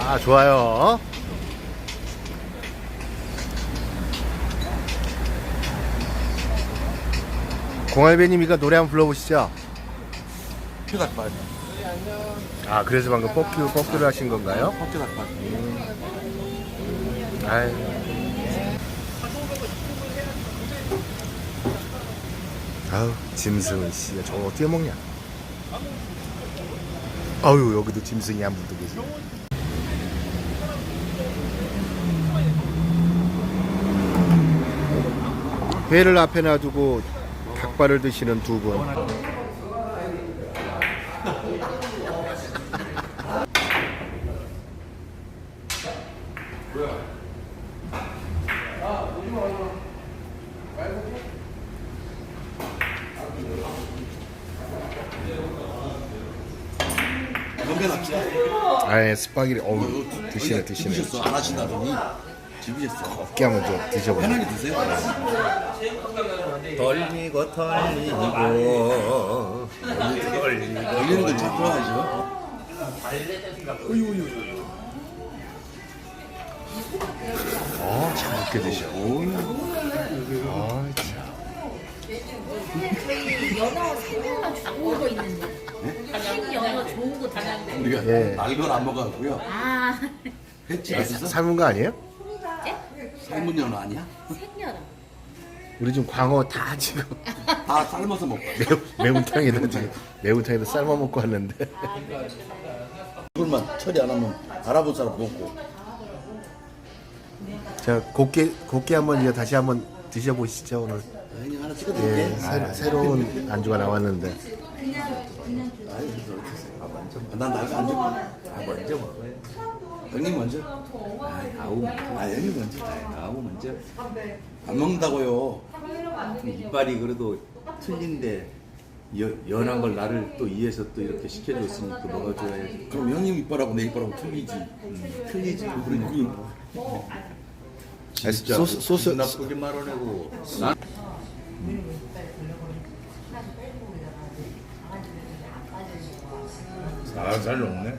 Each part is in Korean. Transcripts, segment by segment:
아, 좋아요. 공알배님 이거 노래 한번 불러보시죠. 닭발. 아, 그래서 방금 뻑큐, 뻑큐를 하신 건가요? 헛개 닭발. 아이. 아우, 짐승은 씨, 저거 어떻게 먹냐? 아유, 여기도 짐승이 한 분도 계시. 회를 앞에 놔두고 닭발을 드시는 두 분. 아예 스파게티, 어우, 드시네, 드시네. 안 하신다더니 집으셨어. 어깨 한번 좀 드셔보세요. 편하게 드세요. 돌리고 돌리고 돌리고 걸리는 건잘 들어가죠. 어, 잘 먹게 드셔. 아, 참. 저희 연어 생명만 좋은 거 있는데. 신연어 좋은 거 달라는데. 우리가 예. 날걸 안 먹어갖고요. 아, 했지 맛있어? 삶은 거 아니에요? 삶은 연어 아니야? 생연어. 우리 지금 광어 다 지금 다 삶아서 먹고. 매운, 매운탕에다 지금 매운탕에다 삶아 먹고 왔는데 이걸만 처리 안 하면 알아본 사람 먹고. 자 곱게 곱게 한번 이제 다시 한번 드셔보시죠 오늘 하나 예, 찍어드릴게. 새, 새로운 안주가 나왔는데 난 나가 안 줘. 아 먼저 먹어요 형님 먼저. 아 아우 아 형님 먼저. 아우 먼저 안 먹는다고요. 이빨이 그래도 틀린데 여, 연한 걸 나를 또 이해해서 또 이렇게 시켜줬으니까 먹어줘야지 그럼 형님 이빨하고 내 이빨하고 틀리지. 틀리지 그러니까 아, 소스 소스 나쁘게 말아내고 난 살살 녹네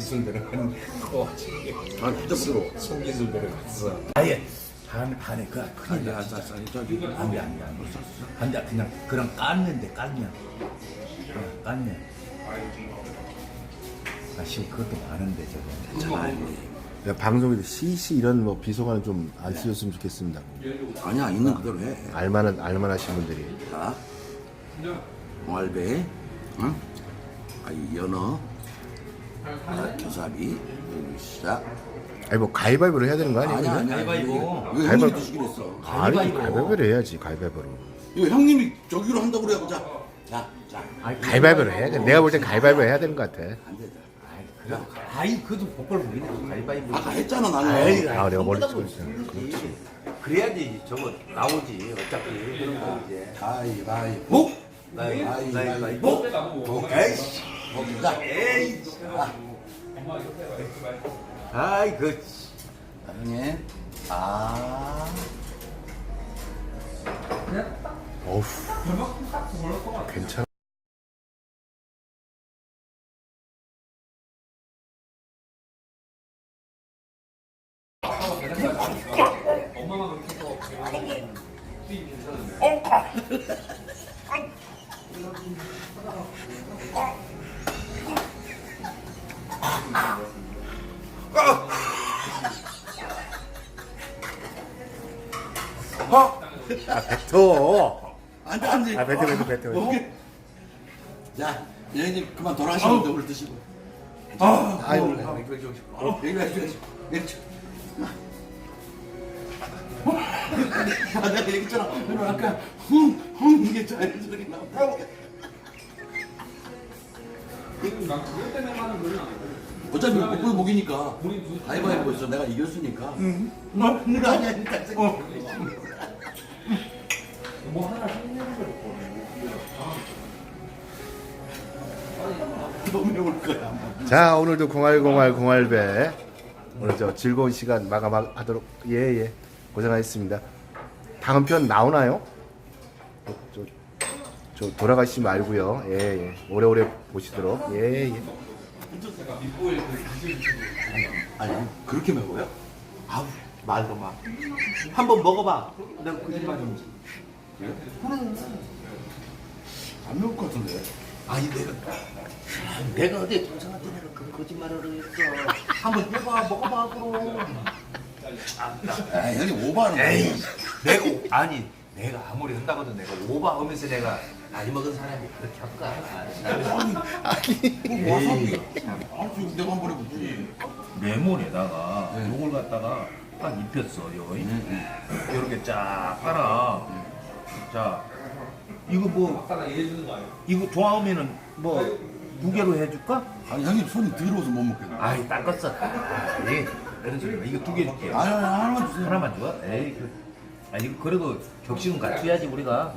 기술 들어간 거 아 진짜 부드러워. 손기술 들어갔어 아예 한 한에 그 큰일 아, 자, 자, 저기. 안돼 안돼 안돼 안돼 그냥 그냥 깠는데 깠냐. 그냥 깠냐. 아 지금 그것도 많은데 저거. 야, 방송에도 CC 이런 뭐 비속어는 좀 안 쓰셨으면 좋겠습니다. 아니야 있는 그대로 해. 알만한 알만하신 분들이. 자, 알배, 응? 아, 이 연어, 아, 교사비, 여기 시작. 아니 뭐 가위바위보를 해야 되는 거? 아니야, 그냥? 아니야. 가위바위보. 이거 형님이 가위바위보. 드시기로 했어. 아니 가위바위보. 가위바위보를 해야지 가위바위보로. 이거 형님이 저기로 한다고 그래요. 자, 자, 자. 가위바위보를 해야 돼. 내가 볼 땐 가위바위보 해야 되는 것 같아. 안 돼. 그래 아이 그도 복벌 보이네 가위바위보 아까 했잖아 나는. 아이, 아 내가 머리 찍고 있어. 있지. 그래야지 저거 나오지 어차피 그런 거 이제 가위바위보. 가위바위보 에이씨 자, 에이 아이 그 나중에 아, 어우 괜찮아. 아 뱉어. 안 돼, 안 돼. 아 뱉어 뱉어 뱉어. 먹게. 자, 여행님 그만 돌아가시면 돼. 오늘 드시고. 아유 여기 와, 여기 와. 여기 아, 내가 얘기했잖아. 너는 아까 쿵, 쿵 이게 자연스럽게 나온다. 어차피 목불 목이니까 가위바위보에서 내가 이겼으니까. 응. 뭐 그거 아니야. 너무 매울 거야. 자 오늘도 공알공알 공알배 오늘 저 즐거운 시간 마감하도록 예예 고생하셨습니다. 다음 편 나오나요? 저, 저, 저 돌아가시지 말고요. 예예 오래오래 보시도록 예예. 아니 그렇게 매워요? 아우 말도 마. 한번 먹어봐. 내가 거짓말인지. 안 매울 것 같은데. 아니 내가 내가 어디 동생한테 내가 그 거짓말을 했어. 한번 해봐 먹어봐 그럼. 아 형님 오버하는 거. 에이 내가 오- 아니 내가 아무리 한다고도 내가 오버하면서 내가 나이 먹은 사람이 그렇게 할까? 와사비. 아 지금 내가 한번 해보지. 레몬에다가 요걸 갖다가 딱 입혔어 요 이렇게 쫙 깔아 자 이거 뭐 이거 좋아하면은 뭐 두 개로 해줄까? 아니 형님 손이 더러워서 못 먹겠네. 아이 닦았어 아이 그런 소리 마. 이거 두 개 줄게요 아니 아니 하나만 주세요. 하나만 줘? 에이 그, 아 이거 그래도 격식은 갖춰야지 우리가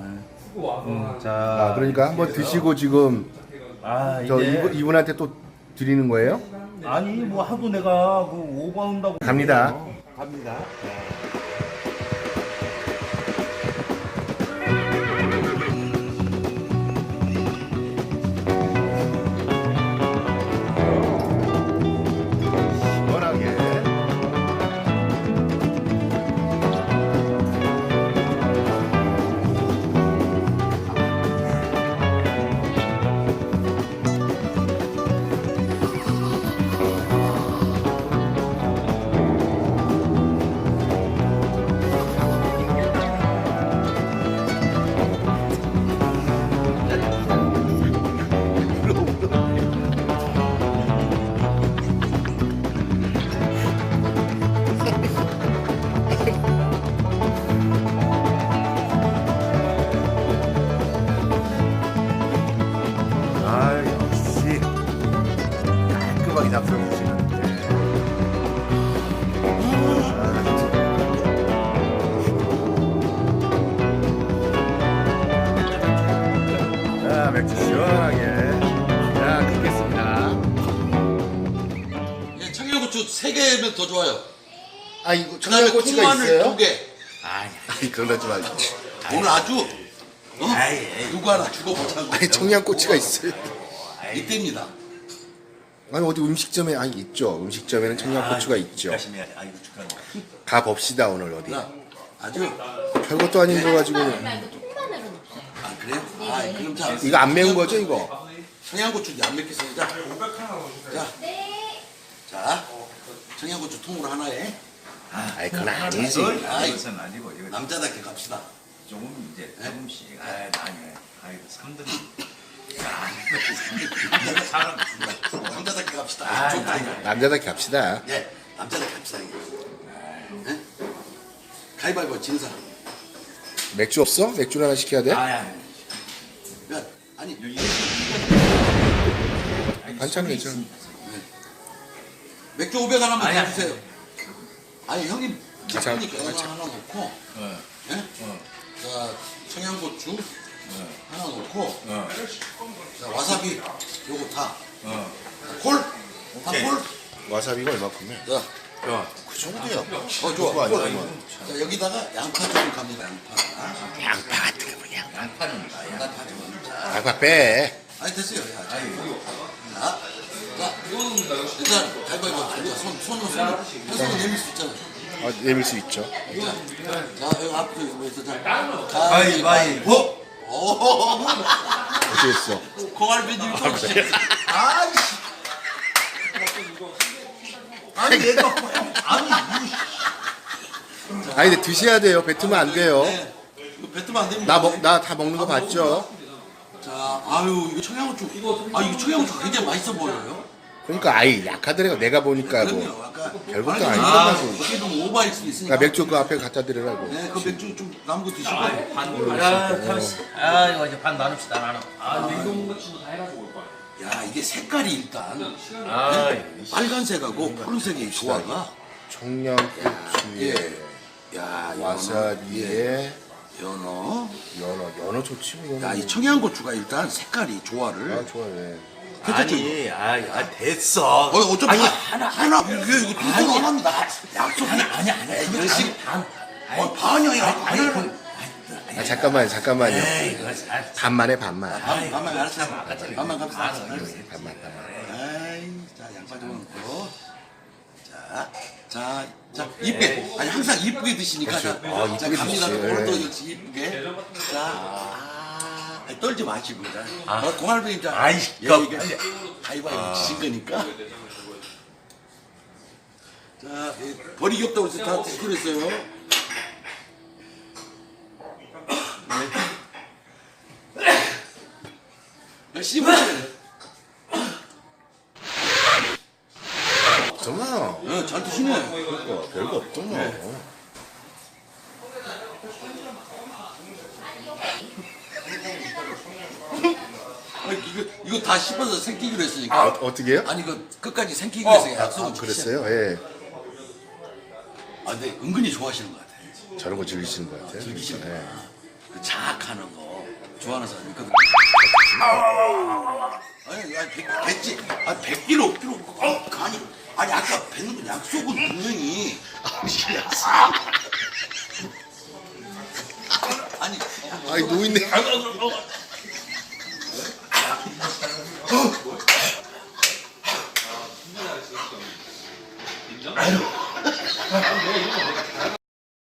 음, 자아 그러니까 한번 드시고 지금 아 저 이제 이분, 이분한테 또 드리는 거예요? 아니 뭐 하도 내가 그 오버한다고 갑니다. 갑니다 시 깔끔하게 잡숴주시는. 자 맥주 시원하게. 자 끊겠습니다. 예, 청양고추 세 개면 더 좋아요. 아 이거 그다음에 청양고추가 콩마늘 있어요? 두 개. 아니 그러지 말고. 오늘 아주 어? 누구 하나 죽어보자고. 아니 청양고추가 있어요. 이때입니다. 아니 어디 음식점에 아니 있죠. 음식점에는 청양고추가 있죠. 가 봅시다 오늘 어디. 자, 아주 별것도 아닌 거 가지고. 아 그래요? 아 그럼 자 이거 안 매운 거죠 이거? 청양고추 이제 안 맵겠습니다. 자, 자, 자, 청양고추 통으로 하나에 아이 그건 아니지. 아이, 이것은 아니고 이거 남자답게 갑시다. 조금 이제 조금씩 아 아니 아이 3등 남자답게 갑시다. 아, 좋다 이거. 남자답게 합시다. 예, 남자답게 갑시다 이거. 예? 가위바위보 진 사람. 맥주 없어? 맥주 하나 시켜야 돼? 아니 야, 아니 반찬 괜찮아. 맥주 500 하나만 아니야. 더 주세요. 아니 형님 자, 작으니까 자, 이거 자. 하나 놓고, 어, 예? 어, 자 청양고추 어, 하나 놓고, 어, 자 와사비 요거 다, 어. 자, 콜, 다 오케이. 콜. 와사비가 얼마큼이야? 자, 자, 그 정도야. 어 좋아, 그거. 아니야, 자 여기다가 양파 좀 갑니다. 양파. 양파 같은 거 뭐냐? 양파는. 양파 좀. 자, 양파 빼. 아니 됐어요. 야, 자, 자, 자, 일단 가위바위보. 자, 손, 손으로 손, 한 손으로 내밀 수 있잖아요. 아, 내밀 수 있죠. 자, 자 여기 앞에 있어. 자, 가위바위보. 오, 어떻겠어? 고갈비님 좀. 아이씨. 아니 얘가 아니 아니 근데 드셔야 돼요. 뱉으면 안 돼요. 네. 이거 뱉으면 안 됩니다. 나먹나 다 먹는 거 봤죠? 자, 아유, 이거 청양고추. 아, 이거 청양고추 굉장히 맛있어 보여요. 그러니까 아이 약하더라고 내가 보니까 그럼요. 뭐. 별것도 아니, 아니더라고. 이게 좀 오버일 수 있으니까. 나 맥주 그 앞에 갖다 드리라고. 네, 그 맥주 좀 남은 거 드시고. 아, 잠시. 아, 이거 이제 반 나눕시다 나눠. 아, 냉동 야 이게 색깔이 일단 아, 네? 빨간색하고 푸른색의 조화가 청양고추에 예. 야 연어, 와사비에 연어. 연어 연어 좋지 뭐 연어. 야 이 청양고추가 일단 색깔이 조화를. 아 좋아해. 아니, 아, 아 됐어. 어 어차피 아니, 하나 하나 이게 이거 두번 안 합니다. 약속 아니 아니 아니 열심히 반. 어 반이 아니라 하나를 아 잠깐만 잠깐만요. 에이, 그거 아, 반만에 반만. 반 반만 알았어. 반만 갑시다. 반만 반만. 아이, 자 양파 좀 넣고, 자, 자, 자 이쁘게 아니 항상 이쁘게 드시니까 자, 아, 자 이쁘게 갑니다. 드시지. 오늘도 역시 이쁘게, 자, 아, 아니, 떨지 마시고, 자, 어, 공할배님 자, 아이, 예, 그- 이게 아이고 아이고 지신 거니까, 자, 예, 버리기 없다고 해서 다 그랬어요. 네. 씹으세요. 정말 어, 잘 드시네. 그러니까 별거 없잖아. 아니, 이거 이거 다 씹어서 생기기로 아 했으니까. 어, 어떻게요? 아니 이거 끝까지 생기기로 해서 약속은 아, 지키셔야 그랬어요? 예. 아, 근데 은근히 좋아하시는 것 같아. 저런 거 즐기시는 것 같아요. 즐기시는 거. 예. 그 자학하는 거 좋아하는 사람이 있거든. 아니, 아니 백, 백지, 아 백기로 없고, 어, 아니, 아니 아까 뱉는 건 약속은 분명히. 아니, 아이 노인네.